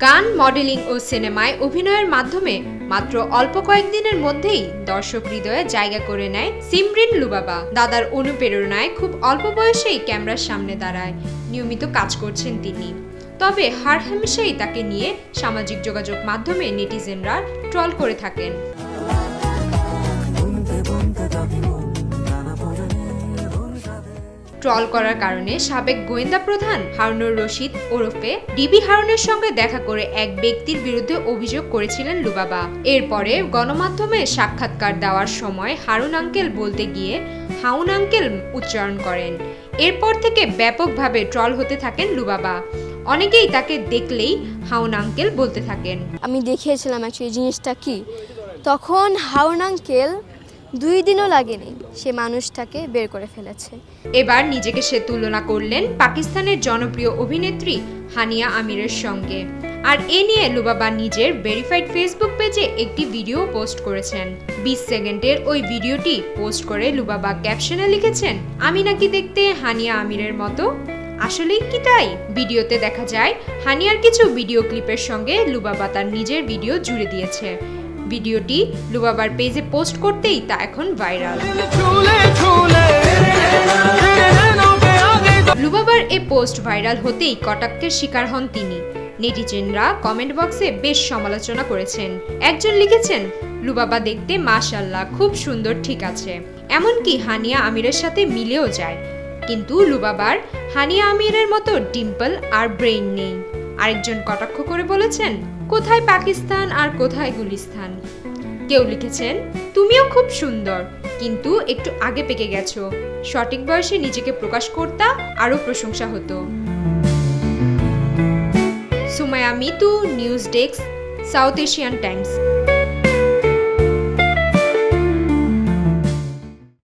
গান, মডেলিং ও সিনেমায় অভিনয়ের মাধ্যমে মাত্র অল্প কয়েকদিনের মধ্যেই দর্শক হৃদয়ে জায়গা করে নেয় সিমরিন লুবাবা। দাদার অনুপ্রেরণায় খুব অল্প বয়সেই ক্যামেরার সামনে দাঁড়ায়। নিয়মিত কাজ করছেন তিনি। তবে হার তাকে নিয়ে সামাজিক যোগাযোগ মাধ্যমে নেটিজেনরা ট্রল করে থাকেন। ট্রল করার কারণে সাবেক গোয়েন্দা প্রধান হারুনুর রশিদ ওরফে ডিবি হারুনের সঙ্গে দেখা করে এক ব্যক্তির বিরুদ্ধে অভিযোগ করেছিলেন লুবাবা। এরপরে গণমাধ্যমে সাক্ষাৎকার দেওয়ার সময় হারুন আঙ্কেল বলতে গিয়ে হাউন আঙ্কেল উচ্চারণ করেন। এরপর থেকে ব্যাপকভাবে ট্রল হতে থাকেন লুবাবা। অনেকেই তাকে দেখলেই হাউন আঙ্কেল বলতে থাকেন। আমি দেখিয়েছিলাম অ্যাকচুয়ালি জিনিসটা কি? তখন হাউন আঙ্কেল দুই দিনও লাগেনি, সে মানুষটাকে বের করে ফেলেছে। এবার নিজেকে সে তুলনা করলেন পাকিস্তানের জনপ্রিয় অভিনেত্রী হানিয়া আমিরের সঙ্গে। আর এ নিয়ে লুবাবা নিজের ভেরিফাইড ফেসবুক পেজে একটি ভিডিও পোস্ট করেছেন। বিশ সেকেন্ডের ওই ভিডিওটি পোস্ট করে লুবাবা ক্যাপশনে লিখেছেন, আমি নাকি দেখতে হানিয়া আমিরের মতো? আসলেই কি তাই? ভিডিওতে দেখা যায়, হানিয়ার কিছু ভিডিও ক্লিপের সঙ্গে লুবাবা তার নিজের ভিডিও জুড়ে দিয়েছে। ভিডিওটি লুবাবার পেজে পোস্ট করতেই তা এখন ভাইরাল। লুবাবার এ পোস্ট ভাইরাল হতেই কটাক্ষের শিকার হন তিনি। নেটিজেনরা কমেন্ট বক্সে বেশ সমালোচনা করেছেন। একজন লিখেছেন, লুবাবা দেখতে মাশাল্লাহ খুব সুন্দর, ঠিক আছে। এমনকি হানিয়া আমিরের সাথে মিলেও যায়। কিন্তু লুবাবার হানিয়া আমিরের মতো ডিম্পল আর ব্রেইন নেই। আরেকজন কটাক্ষ করে বলেছেন কোথায় পাকিস্তান আর কোথায় গুলিস্তান? কেউ লিখেছেন, তুমিও খুব সুন্দর, কিন্তু একটু আগে পেকে গেছো। সঠিক বয়সে নিজেকে প্রকাশ করতা আরও প্রশংসা হতো। Sumaya Mitu, news desk, South Asian Times.